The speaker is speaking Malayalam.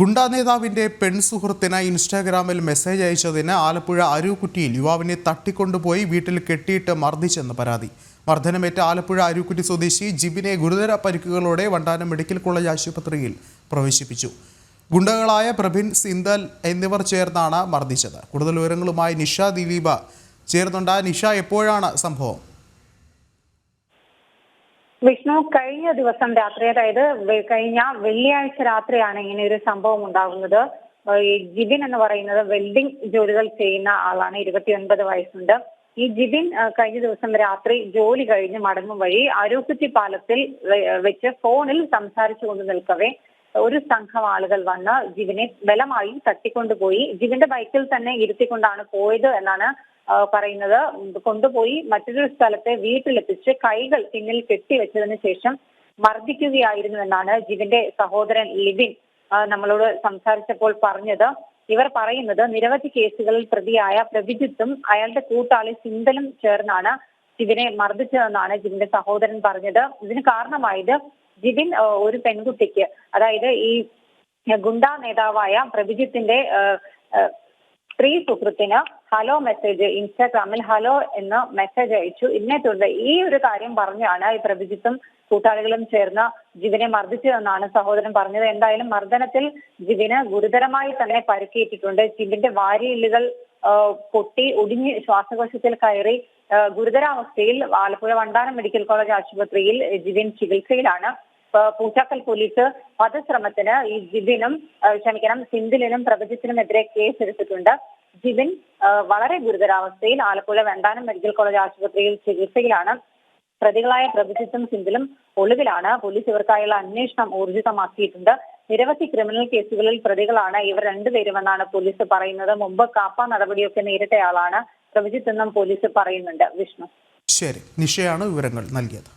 ഗുണ്ടാ നേതാവിന്റെ പെൺസുഹൃത്തിന് ഇൻസ്റ്റാഗ്രാമിൽ മെസ്സേജ് അയച്ചതിന് ആലപ്പുഴ അരൂക്കുറ്റിയിൽ യുവാവിനെ തട്ടിക്കൊണ്ടുപോയി വീട്ടിൽ കെട്ടിയിട്ട് മർദ്ദിച്ചെന്ന് പരാതി. മർദ്ദനമേറ്റ ആലപ്പുഴ അരൂക്കുറ്റി സ്വദേശി ജിബിനെ ഗുരുതര പരിക്കുകളോടെ വണ്ടാനം മെഡിക്കൽ കോളേജ് ആശുപത്രിയിൽ പ്രവേശിപ്പിച്ചു. ഗുണ്ടകളായ പ്രഭിൻ സിന്തൽ എന്നിവർ ചേർന്നാണ് മർദ്ദിച്ചത്. കൂടുതൽ വിവരങ്ങളുമായി നിഷ ദിലീപ. ചേർന്നുണ്ട് നിഷ എപ്പോഴാണ് സംഭവം? വിഷ്ണു കഴിഞ്ഞ ദിവസം രാത്രി അതായത് കഴിഞ്ഞ വെള്ളിയാഴ്ച രാത്രിയാണ് ഇങ്ങനെ ഒരു സംഭവം ഉണ്ടാകുന്നത്. ഈ ജിബിൻ എന്ന് പറയുന്നത് വെൽഡിംഗ് ജോലികൾ ചെയ്യുന്ന ആളാണ് ഇരുപത്തിയൊൻപത് വയസ്സുണ്ട്. ഈ ജിബിൻ കഴിഞ്ഞ ദിവസം രാത്രി ജോലി കഴിഞ്ഞ് മടങ്ങും വഴി അരൂക്കുറ്റി പാലത്തിൽ വെച്ച് ഫോണിൽ സംസാരിച്ചുകൊണ്ട് നിൽക്കവേ ഒരു സംഘം ആളുകൾ വന്ന് ജിബിനെ ബലമായി തട്ടിക്കൊണ്ടുപോയി. ജിബിന്റെ ബൈക്കിൽ തന്നെ ഇരുത്തിക്കൊണ്ടാണ് പോയത് എന്നാണ് പറയുന്നത് കൊണ്ടുപോയി മറ്റൊരു സ്ഥലത്തെ വീട്ടിലെത്തിച്ച് കൈകൾ പിന്നിൽ കെട്ടിവെച്ചതിന് ശേഷം മർദ്ദിക്കുകയായിരുന്നു എന്നാണ് ജിവിന്റെ സഹോദരൻ ലിബിൻ നമ്മളോട് സംസാരിച്ചപ്പോൾ പറഞ്ഞത്. ഇവർ പറയുന്നത് നിരവധി കേസുകളിൽ പ്രതിയായ പ്രഭിജിത്തും അയാളുടെ കൂട്ടാളി സിന്തലും ചേർന്നാണ് ജിവിനെ മർദ്ദിച്ചതെന്നാണ് ജിവിന്റെ സഹോദരൻ പറഞ്ഞത്. ഇതിന് കാരണമായത് ജിബിൻ ഒരു പെൺകുട്ടിക്ക് അതായത് ഈ ഗുണ്ടാ നേതാവായ ആ, സ്ത്രീ സുഹൃത്തിന് ഹലോ മെസ്സേജ് ഇൻസ്റ്റാഗ്രാമിൽ ഹലോ എന്ന് മെസ്സേജ് അയച്ചു. ഇതിനെ തുടർന്ന് ഈ ഒരു കാര്യം പറഞ്ഞാണ് ഈ പ്രഭിജിത്തും കൂട്ടാളികളും ചേർന്ന് ജിവിനെ മർദ്ദിച്ചതെന്നാണ് സഹോദരൻ പറഞ്ഞത്. എന്തായാലും മർദ്ദനത്തിൽ ജിവിന് ഗുരുതരമായി തന്നെ പരുക്കേറ്റിട്ടുണ്ട്. ജിവിന്റെ വാരിയില്ലുകൾ പൊട്ടി ഒടിഞ്ഞ് ശ്വാസകോശത്തിൽ കയറി ഗുരുതരാവസ്ഥയിൽ ആലപ്പുഴ വണ്ടാനം മെഡിക്കൽ കോളേജ് ആശുപത്രിയിൽ ജിവിൻ ചികിത്സയിലാണ്. പൂച്ചാക്കൽ പോലീസ് വധശ്രമത്തിന് ഈ ജിബിനും ക്ഷമിക്കണം സിന്ധിലിനും പ്രപഞ്ചത്തിനുമെതിരെ കേസെടുത്തിട്ടുണ്ട്. ജിബിൻ വളരെ ഗുരുതരാവസ്ഥയിൽ ആലപ്പുഴ വെണ്ടാനം മെഡിക്കൽ കോളേജ് ആശുപത്രിയിൽ ചികിത്സയിലാണ്. പ്രതികളായ പ്രഭുജിത്തും സിന്ധിലും ഒളിവിലാണ്. പോലീസ് ഇവർക്കായുള്ള അന്വേഷണം ഊർജിതമാക്കിയിട്ടുണ്ട്. നിരവധി ക്രിമിനൽ കേസുകളിൽ പ്രതികളാണ് ഇവർ രണ്ടുപേരുമെന്നാണ് പോലീസ് പറയുന്നത്. മുമ്പ് കാപ്പ നടപടിയൊക്കെ നേരിട്ടയാളാണ് പ്രഭുജിത്ത് എന്നും പോലീസ് പറയുന്നുണ്ട്. വിഷ്ണു. ശരി. നിഷയാണ് വിവരങ്ങൾ നൽകിയത്.